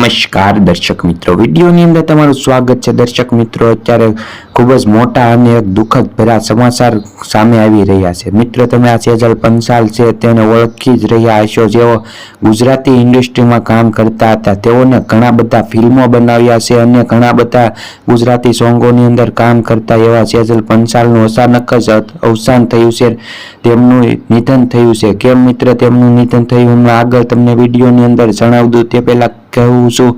નમસ્કાર દર્શક મિત્રો. વિડીયોની અંદર તમારું સ્વાગત છે. દર્શક મિત્રો, અત્યારે ખૂબ જ મોટા અને દુઃખદ ભર્યા સમાચાર સામે આવી રહ્યા છે. મિત્રો, તમે આ સેજલ પંસાલ છે, તેને ઓળખી જ રહ્યા હશો. જેઓ ગુજરાતી ઇન્ડસ્ટ્રીમાં કામ કરતા હતા, તેઓને ઘણા બધા ફિલ્મો બનાવ્યા છે અને ઘણા બધા ગુજરાતી સોંગોની અંદર કામ કરતા એવા સેજલ પંસાલનું અચાનક જ અવસાન થયું છે. તેમનું નિધન થયું છે. કેમ મિત્ર? તેમનું નિધન થયું? હું આગળ તમને વિડીયોની અંદર જણાવ દઉં. તે પહેલા કહેવું છું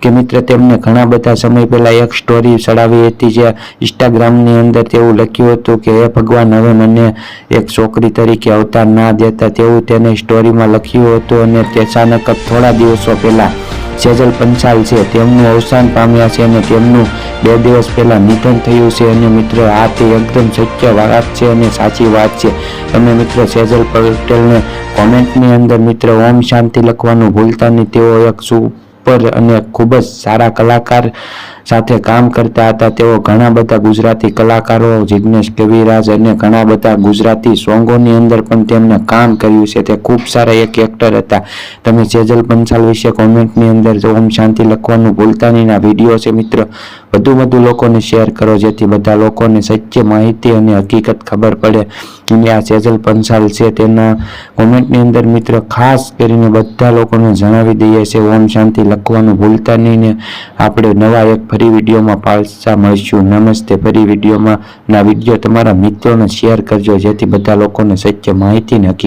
કે મિત્ર તેમને ઘણા બધા સમય પહેલાં એક સ્ટોરી ચડાવી હતી જે ઇન્સ્ટાગ્રામની અંદર તેવું લખ્યું હતું કે, હે ભગવાન, હવે મને એક છોકરી તરીકે અવતાર ના દેતા. તેવું તેને સ્ટોરીમાં લખ્યું હતું અને તે અચાનક થોડા દિવસો પહેલા સેજલ પંચાલ છે. તેમનું અવસાન પામ્યા છે અને તેમનું બે દિવસ પહેલા નિધન થયું છે. અને મિત્ર, આ તે એકદમ સત્ય વાત છે અને સાચી વાત છે. તમે મિત્ર, સેજલ પટેલને કોમેન્ટની અંદર મિત્ર, ઓમ શાંતિ લખવાનું ભૂલતા નહીં. તેઓ એક સુપર અને ખૂબ જ સારા કલાકાર સાથે કામ કરતા હતા તેઓ ઘણા બધા ગુજરાતી કલાકારો જિજ્ઞેશ કવિરાજ અને ઘણા બધા ગુજરાતી સોંગોની અંદર પણ તેમણે કામ કર્યું છે. તે ખૂબ સારા એક એક્ટર હતા. તમે સેજલ પંચાલ વિશે કોમેન્ટની અંદર ઓમ શાંતિ લખવાનું ભૂલતા નહીં, આ વીડિયો છે મિત્ર. વધુ વધુ લોકોને શેર કરો, જેથી બધા લોકોને સત્ય માહિતી અને હકીકત ખબર પડે. કે આ સેજલ પંચાલ છે તેના કોમેન્ટની અંદર મિત્ર ખાસ કરીને બધા લોકોને જણાવી દઈએ છે ઓમ શાંતિ લખવાનું ભૂલતા નહીં ને આપણે નવા એક ફરી વિડીયોમાં પાછા મળીશું. નમસ્તે. ફરી વિડીયોમાં ના વીડિયો તમારા મિત્રોને શેર કરજો, જેથી બધા લોકોને સત્ય માહિતી હકીકત